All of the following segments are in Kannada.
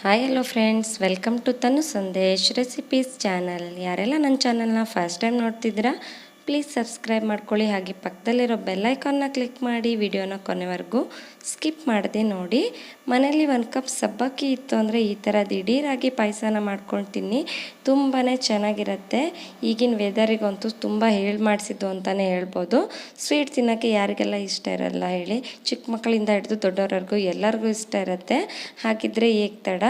Hi hello friends welcome to Tanu Sandesh recipes channel ಯಾರೆಲ್ಲ ನನ್ನ ಚಾನಲ್ನ ಫಸ್ಟ್ ಟೈಮ್ ನೋಡ್ತಿದ್ದೀರಾ ಪ್ಲೀಸ್ ಸಬ್ಸ್ಕ್ರೈಬ್ ಮಾಡ್ಕೊಳ್ಳಿ. ಹಾಗೆ ಪಕ್ಕದಲ್ಲಿರೋ ಬೆಲ್ಲೈಕಾನ್ನ ಕ್ಲಿಕ್ ಮಾಡಿ ವಿಡಿಯೋನ ಕೊನೆವರೆಗೂ ಸ್ಕಿಪ್ ಮಾಡದೆ ನೋಡಿ. ಮನೇಲಿ ಒಂದು ಕಪ್ ಸಬ್ಬಕ್ಕಿ ಇತ್ತು ಅಂದರೆ ಈ ಥರ ದಿಢೀರಾಗಿ ಪಾಯಸನ ಮಾಡ್ಕೊಳ್ತೀನಿ. ತುಂಬಾ ಚೆನ್ನಾಗಿರುತ್ತೆ. ಈಗಿನ ವೆದರಿಗಂತೂ ತುಂಬ ಹೇಳಿ ಮಾಡಿಸಿದ್ದು ಅಂತಲೇ ಹೇಳ್ಬೋದು. ಸ್ವೀಟ್ ತಿನ್ನೋಕ್ಕೆ ಯಾರಿಗೆಲ್ಲ ಇಷ್ಟ ಇರಲ್ಲ ಹೇಳಿ. ಚಿಕ್ಕ ಮಕ್ಕಳಿಂದ ಹಿಡಿದು ದೊಡ್ಡವ್ರವರೆಗೂ ಎಲ್ಲರಿಗೂ ಇಷ್ಟ ಇರುತ್ತೆ. ಹಾಗಿದ್ರೆ ಏಕ್ ತಡ.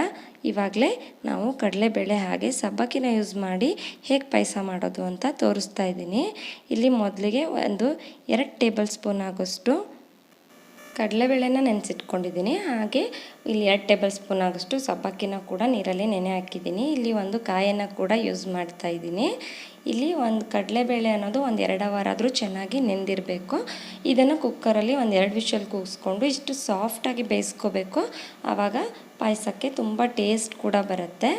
ಇವಾಗಲೇ ನಾವು ಕಡಲೆಬೇಳೆ ಹಾಗೆ ಸಬ್ಬಕ್ಕಿನ ಯೂಸ್ ಮಾಡಿ ಹೇಗೆ ಪಾಯಸ ಮಾಡೋದು ಅಂತ ತೋರಿಸ್ತಾ ಇದ್ದೀನಿ. ಇಲ್ಲಿ ಮೊದಲಿಗೆ ಒಂದು ಎರಡು ಟೇಬಲ್ ಸ್ಪೂನ್ ಆಗೋಷ್ಟು ಕಡಲೆಬೇಳೆನ ನೆನೆಸಿಟ್ಕೊಂಡಿದ್ದೀನಿ. ಹಾಗೆ ಇಲ್ಲಿ ಎರಡು ಟೇಬಲ್ ಸ್ಪೂನ್ ಆಗೋಷ್ಟು ಸಬ್ಬಕ್ಕಿನ ಕೂಡ ನೀರಲ್ಲಿ ನೆನೆ ಹಾಕಿದ್ದೀನಿ. ಇಲ್ಲಿ ಒಂದು ಕಾಯನ್ನು ಕೂಡ ಯೂಸ್ ಮಾಡ್ತಾ ಇದ್ದೀನಿ. ಇಲ್ಲಿ ಒಂದು ಕಡಲೆಬೇಳೆ ಅನ್ನೋದು ಒಂದು ಎರಡು ಅವರ್ ಆದರೂ ಚೆನ್ನಾಗಿ ನೆಂದಿರಬೇಕು. ಇದನ್ನು ಕುಕ್ಕರಲ್ಲಿ ಒಂದು ಎರಡು ವಿಷಲ್ ಕೂಗಿಸ್ಕೊಂಡು ಇಷ್ಟು ಸಾಫ್ಟಾಗಿ ಬೇಯಿಸ್ಕೋಬೇಕು. ಆವಾಗ ಪಾಯಸಕ್ಕೆ ತುಂಬ ಟೇಸ್ಟ್ ಕೂಡ ಬರುತ್ತೆ.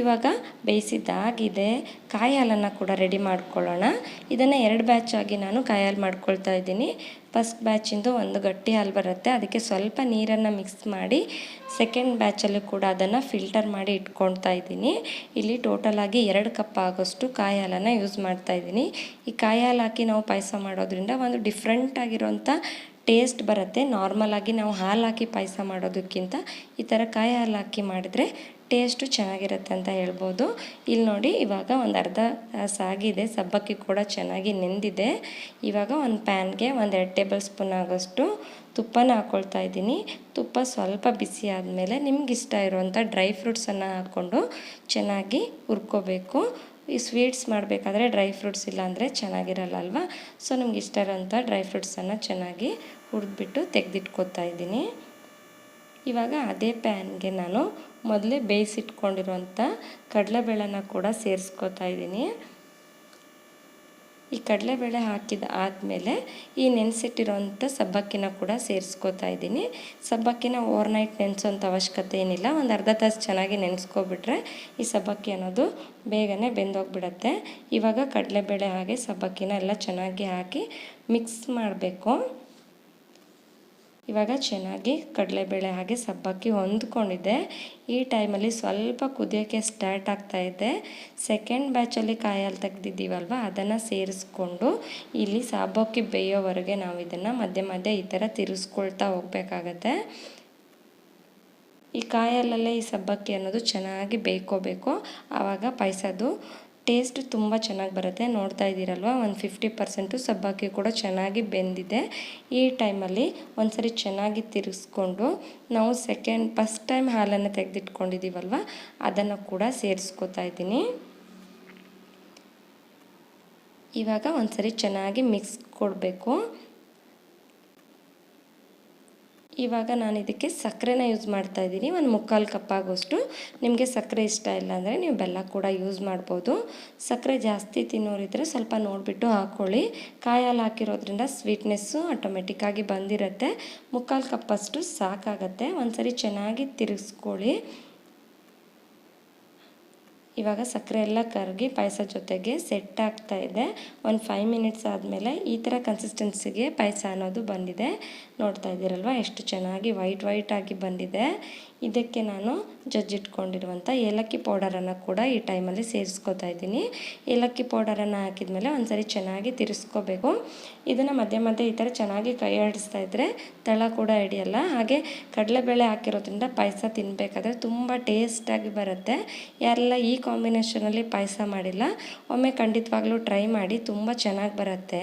ಇವಾಗ ಬೇಯಿಸಿದ್ದಾಗಿದೆ. ಕಾಯಿ ಹಾಲನ್ನು ಕೂಡ ರೆಡಿ ಮಾಡ್ಕೊಳ್ಳೋಣ. ಇದನ್ನು ಎರಡು ಬ್ಯಾಚ್ ಆಗಿ ನಾನು ಕಾಯಿ ಹಾಲು ಮಾಡ್ಕೊಳ್ತಾ ಇದ್ದೀನಿ. ಫಸ್ಟ್ ಬ್ಯಾಚಿಂದು ಒಂದು ಗಟ್ಟಿ ಹಾಲು ಬರುತ್ತೆ. ಅದಕ್ಕೆ ಸ್ವಲ್ಪ ನೀರನ್ನು ಮಿಕ್ಸ್ ಮಾಡಿ ಸೆಕೆಂಡ್ ಬ್ಯಾಚಲ್ಲೂ ಕೂಡ ಅದನ್ನು ಫಿಲ್ಟರ್ ಮಾಡಿ ಇಟ್ಕೊಳ್ತಾ ಇದ್ದೀನಿ. ಇಲ್ಲಿ ಟೋಟಲ್ ಆಗಿ ಎರಡು ಕಪ್ ಆಗೋಷ್ಟು ಕಾಯಿ ಹಾಲನ್ನು ಯೂಸ್ ಮಾಡ್ತಾ ಇದ್ದೀನಿ. ಈ ಕಾಯಿ ಹಾಲು ಹಾಕಿ ನಾವು ಪಾಯಸ ಮಾಡೋದ್ರಿಂದ ಒಂದು ಡಿಫ್ರೆಂಟ್ ಟೇಸ್ಟ್ ಬರುತ್ತೆ. ನಾರ್ಮಲ್ ಆಗಿ ನಾವು ಹಾಲು ಹಾಕಿ ಪಾಯಸ ಮಾಡೋದಕ್ಕಿಂತ ಈ ಥರ ಕಾಯಿ ಹಾಲು ಹಾಕಿ ಮಾಡಿದರೆ ಟೇಸ್ಟು ಚೆನ್ನಾಗಿರುತ್ತೆ ಅಂತ ಹೇಳ್ಬೋದು. ಇಲ್ಲಿ ನೋಡಿ, ಇವಾಗ ಒಂದು ಅರ್ಧ ಸಾಗಿದೆ ಸಬ್ಬಕ್ಕಿ ಕೂಡ ಚೆನ್ನಾಗಿ ನೆಂದಿದೆ. ಇವಾಗ ಒಂದು ಪ್ಯಾನ್ಗೆ ಒಂದು ಎರಡು ಟೇಬಲ್ ಸ್ಪೂನ್ ಆಗೋಷ್ಟು ತುಪ್ಪನ ಹಾಕ್ಕೊಳ್ತಾ ಇದ್ದೀನಿ. ತುಪ್ಪ ಸ್ವಲ್ಪ ಬಿಸಿ ಆದಮೇಲೆ ನಿಮ್ಗೆ ಇಷ್ಟ ಇರುವಂಥ ಡ್ರೈ ಫ್ರೂಟ್ಸನ್ನು ಹಾಕ್ಕೊಂಡು ಚೆನ್ನಾಗಿ ಹುರ್ಕೋಬೇಕು. ಈ ಸ್ವೀಟ್ಸ್ ಮಾಡಬೇಕಾದ್ರೆ ಡ್ರೈ ಫ್ರೂಟ್ಸ್ ಇಲ್ಲಾಂದರೆ ಚೆನ್ನಾಗಿರಲ್ಲ ಅಲ್ವಾ ಸೊ, ನಿಮ್ಗೆ ಇಷ್ಟ ಇರೋಂಥ ಡ್ರೈ ಫ್ರೂಟ್ಸನ್ನು ಚೆನ್ನಾಗಿ ಹುರಿದ್ಬಿಟ್ಟು ತೆಗೆದಿಟ್ಕೋತಾ ಇದ್ದೀನಿ. ಇವಾಗ ಅದೇ ಪ್ಯಾನ್ಗೆ ನಾನು ಮೊದಲೇ ಬೇಯಿಸಿಟ್ಕೊಂಡಿರೋಂಥ ಕಡಲೆಬೇಳೆನ ಕೂಡ ಸೇರಿಸ್ಕೋತಾ ಇದ್ದೀನಿ. ಈ ಕಡಲೆಬೇಳೆ ಹಾಕಿದ ಆದಮೇಲೆ ಈ ನೆನೆಸಿಟ್ಟಿರೋಂಥ ಸಬ್ಬಕ್ಕಿನ ಕೂಡ ಸೇರಿಸ್ಕೋತಾ ಇದ್ದೀನಿ. ಸಬ್ಬಕ್ಕಿನ ಓವರ್ನೈಟ್ ನೆನೆಸೋಂಥ ಅವಶ್ಯಕತೆ ಏನಿಲ್ಲ, ಒಂದು ಅರ್ಧ ತಾಸು ಚೆನ್ನಾಗಿ ನೆನೆಸ್ಕೊಬಿಟ್ರೆ ಈ ಸಬ್ಬಕ್ಕಿ ಅನ್ನೋದು ಬೇಗನೆ ಬೆಂದೋಗ್ಬಿಡತ್ತೆ. ಇವಾಗ ಕಡಲೆಬೇಳೆ ಹಾಗೆ ಸಬ್ಬಕ್ಕಿನ ಎಲ್ಲ ಚೆನ್ನಾಗಿ ಹಾಕಿ ಮಿಕ್ಸ್ ಮಾಡಬೇಕು. ಇವಾಗ ಚೆನ್ನಾಗಿ ಕಡಲೆಬೇಳೆ ಹಾಗೆ ಸಬ್ಬಕ್ಕಿ ಹೊಂದ್ಕೊಂಡಿದೆ ಈ ಟೈಮಲ್ಲಿ ಸ್ವಲ್ಪ ಕುದಿಯೋಕ್ಕೆ ಸ್ಟಾರ್ಟ್ ಆಗ್ತಾ ಇದೆ. ಸೆಕೆಂಡ್ ಬ್ಯಾಚಲ್ಲಿ ಕಾಯಲ್ಲಿ ತೆಗ್ದಿದ್ದೀವಲ್ವ? ಅದನ್ನು ಸೇರಿಸ್ಕೊಂಡು ಇಲ್ಲಿ ಸಬ್ಬಕ್ಕಿ ಬೇಯೋವರೆಗೆ ನಾವು ಇದನ್ನು ಮಧ್ಯೆ ಮಧ್ಯೆ ಈ ಥರ ತಿರುಸ್ಕೊಳ್ತಾ ಹೋಗ್ಬೇಕಾಗತ್ತೆ. ಈ ಕಾಯಲ್ಲೇ ಈ ಸಬ್ಬಕ್ಕಿ ಅನ್ನೋದು ಚೆನ್ನಾಗಿ ಬೇಯ್ಕೋಬೇಕು ಆವಾಗ ಪಾಯಸದು ಟೇಸ್ಟ್ ತುಂಬ ಚೆನ್ನಾಗಿ ಬರುತ್ತೆ. ನೋಡ್ತಾ ಇದ್ದೀರಲ್ವ? ಒಂದು ಫಿಫ್ಟಿ ಪರ್ಸೆಂಟು ಸಬ್ಬಕ್ಕಿ ಕೂಡ ಚೆನ್ನಾಗಿ ಬೆಂದಿದೆ. ಈ ಟೈಮಲ್ಲಿ ಒಂದ್ಸರಿ ಚೆನ್ನಾಗಿ ತಿರುಗಿಸ್ಕೊಂಡು ನಾವು ಸೆಕೆಂಡ್ ಫಸ್ಟ್ ಟೈಮ್ ಹಾಲನ್ನು ತೆಗೆದಿಟ್ಕೊಂಡಿದ್ದೀವಲ್ವ? ಅದನ್ನು ಕೂಡ ಸೇರಿಸ್ಕೊತಾ ಇದ್ದೀನಿ. ಇವಾಗ ಒಂದ್ಸರಿ ಚೆನ್ನಾಗಿ ಮಿಕ್ಸ್ ಕೊಡಬೇಕು. ಇವಾಗ ನಾನು ಇದಕ್ಕೆ ಸಕ್ಕರೆನ ಯೂಸ್ ಮಾಡ್ತಾ ಇದ್ದೀನಿ. ಒಂದು ಮುಕ್ಕಾಲು ಕಪ್ ಆಗೋಷ್ಟು. ನಿಮಗೆ ಸಕ್ಕರೆ ಇಷ್ಟ ಇಲ್ಲ ಅಂದರೆ ನೀವು ಬೆಲ್ಲ ಕೂಡ ಯೂಸ್ ಮಾಡ್ಬೋದು. ಸಕ್ಕರೆ ಜಾಸ್ತಿ ತಿನ್ನೋರಿದ್ರೆ ಸ್ವಲ್ಪ ನೋಡಿಬಿಟ್ಟು ಹಾಕ್ಕೊಳ್ಳಿ ಕಾಯಿ ಹಾಲು ಹಾಕಿರೋದ್ರಿಂದ ಸ್ವೀಟ್ನೆಸ್ಸು ಆಟೋಮೆಟಿಕ್ಕಾಗಿ ಬಂದಿರುತ್ತೆ. ಮುಕ್ಕಾಲು ಕಪ್ಪಷ್ಟು ಸಾಕಾಗತ್ತೆ. ಒಂದ್ಸರಿ ಚೆನ್ನಾಗಿ ತಿರುಗಿಸ್ಕೊಳ್ಳಿ ಇವಾಗ ಸಕ್ಕರೆ ಎಲ್ಲ ಕರಗಿ ಪಾಯಸ ಜೊತೆಗೆ ಸೆಟ್ ಆಗ್ತಾ ಇದೆ. ಒಂದು ಫೈವ್ ಮಿನಿಟ್ಸ್ ಆದಮೇಲೆ ಈ ಥರ ಕನ್ಸಿಸ್ಟೆನ್ಸಿಗೆ ಪಾಯಸ ಅನ್ನೋದು ಬಂದಿದೆ. ನೋಡ್ತಾ ಇದ್ದೀರಲ್ವ? ಎಷ್ಟು ಚೆನ್ನಾಗಿ ವೈಟ್ ವೈಟಾಗಿ ಬಂದಿದೆ. ಇದಕ್ಕೆ ನಾನು ಜಜ್ಜಿಟ್ಕೊಂಡಿರುವಂಥ ಏಲಕ್ಕಿ ಪೌಡರನ್ನು ಕೂಡ ಈ ಟೈಮಲ್ಲಿ ಸೇರಿಸ್ಕೊತಾ ಇದ್ದೀನಿ. ಏಲಕ್ಕಿ ಪೌಡರನ್ನು ಹಾಕಿದ್ಮೇಲೆ ಒಂದ್ಸರಿ ಚೆನ್ನಾಗಿ ತಿರ್ಸ್ಕೋಬೇಕು. ಇದನ್ನು ಮಧ್ಯೆ ಮಧ್ಯೆ ಈ ಥರ ಚೆನ್ನಾಗಿ ಕೈ ಆಡಿಸ್ತಾ ಇದ್ದರೆ ತಳ ಕೂಡ ಹಿಡಿಯಲ್ಲ. ಹಾಗೆ ಕಡಲೆಬೇಳೆ ಹಾಕಿರೋದ್ರಿಂದ ಪಾಯಸ ತಿನ್ನಬೇಕಾದ್ರೆ ತುಂಬ ಟೇಸ್ಟಾಗಿ ಬರುತ್ತೆ. ಯಾರೆಲ್ಲ ಈ ಕಾಂಬಿನೇಷನಲ್ಲಿ ಪಾಯಸ ಮಾಡಿಲ್ಲ, ಒಮ್ಮೆ ಖಂಡಿತವಾಗ್ಲೂ ಟ್ರೈ ಮಾಡಿ ತುಂಬ ಚೆನ್ನಾಗಿ ಬರುತ್ತೆ.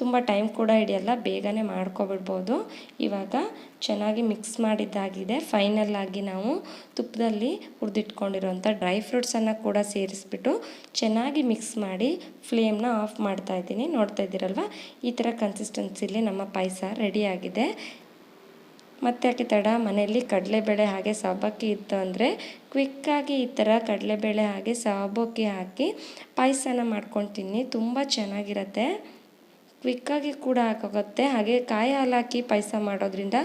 ತುಂಬ ಟೈಮ್ ಕೂಡ ಹಿಡಿಯಲ್ಲ, ಬೇಗನೆ ಮಾಡ್ಕೊಬಿಡ್ಬೋದು. ಇವಾಗ ಚೆನ್ನಾಗಿ ಮಿಕ್ಸ್ ಮಾಡಿದ್ದಾಗಿದೆ. ಫೈನಲ್ ಆಗಿ ನಾವು ತುಪ್ಪದಲ್ಲಿ ಹುರಿದಿಟ್ಕೊಂಡಿರೋಂಥ ಡ್ರೈ ಫ್ರೂಟ್ಸನ್ನು ಕೂಡ ಸೇರಿಸ್ಬಿಟ್ಟು ಚೆನ್ನಾಗಿ ಮಿಕ್ಸ್ ಮಾಡಿ ಫ್ಲೇಮ್ನ ಆಫ್ ಮಾಡ್ತಾ ಇದ್ದೀನಿ. ನೋಡ್ತಾ ಇದ್ದೀರಲ್ವ? ಈ ಥರ ಕನ್ಸಿಸ್ಟೆನ್ಸಿಲಿ ನಮ್ಮ ಪಾಯಸ ರೆಡಿಯಾಗಿದೆ. ಮತ್ತು ಯಾಕೆ ತಡ? ಮನೆಯಲ್ಲಿ ಕಡಲೆಬೇಳೆ ಹಾಗೆ ಸಬ್ಬಕ್ಕಿ ಇತ್ತು ಅಂದರೆ ಕ್ವಿಕ್ಕಾಗಿ ಈ ಥರ ಕಡಲೆಬೇಳೆ ಹಾಗೆ ಸಬ್ಬಕ್ಕಿ ಹಾಕಿ ಪಾಯಸನ ಮಾಡ್ಕೊತೀನಿ ತುಂಬ ಚೆನ್ನಾಗಿರುತ್ತೆ. ಕ್ವಿಕ್ಕಾಗಿ ಕೂಡ ಆಗೋಗುತ್ತೆ ಹಾಗೆ ಕಾಯಿ ಹಾಲು ಹಾಕಿ ಪಾಯಸ ಮಾಡೋದ್ರಿಂದ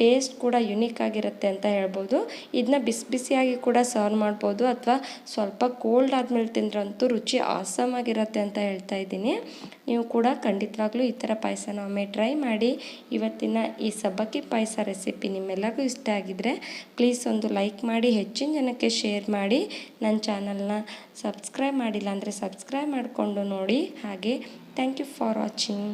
ಟೇಸ್ಟ್ ಕೂಡ ಯುನೀಕ್ ಆಗಿರುತ್ತೆ ಅಂತ ಹೇಳ್ಬೋದು. ಇದನ್ನ ಬಿಸಿ ಬಿಸಿಯಾಗಿ ಕೂಡ ಸರ್ವ್ ಮಾಡ್ಬೋದು ಅಥವಾ ಸ್ವಲ್ಪ ಕೋಲ್ಡ್ ಆದಮೇಲೆ ತಿಂದ್ರಂತೂ ರುಚಿ ಆಸಮ್ ಆಗಿರುತ್ತೆ ಅಂತ ಹೇಳ್ತಾ ಇದ್ದೀನಿ. ನೀವು ಕೂಡ ಖಂಡಿತವಾಗ್ಲೂ ಈ ಥರ ಪಾಯಸನ ಒಮ್ಮೆ ಟ್ರೈ ಮಾಡಿ. ಇವತ್ತಿನ ಈ ಸಬ್ಬಕ್ಕಿ ಪಾಯಸ ರೆಸಿಪಿ ನಿಮ್ಮೆಲ್ಲರಿಗೂ ಇಷ್ಟ ಆಗಿದ್ರೆ ಪ್ಲೀಸ್ ಒಂದು ಲೈಕ್ ಮಾಡಿ, ಹೆಚ್ಚಿನ ಜನಕ್ಕೆ ಶೇರ್ ಮಾಡಿ. ನನ್ನ ಚಾನಲ್ನ ಸಬ್ಸ್ಕ್ರೈಬ್ ಮಾಡಿಲ್ಲ ಅಂದರೆ ಸಬ್ಸ್ಕ್ರೈಬ್ ಮಾಡಿಕೊಂಡು ನೋಡಿ. ಹಾಗೆ ಥ್ಯಾಂಕ್ ಯು ಫಾರ್ ವಾಚಿಂಗ್.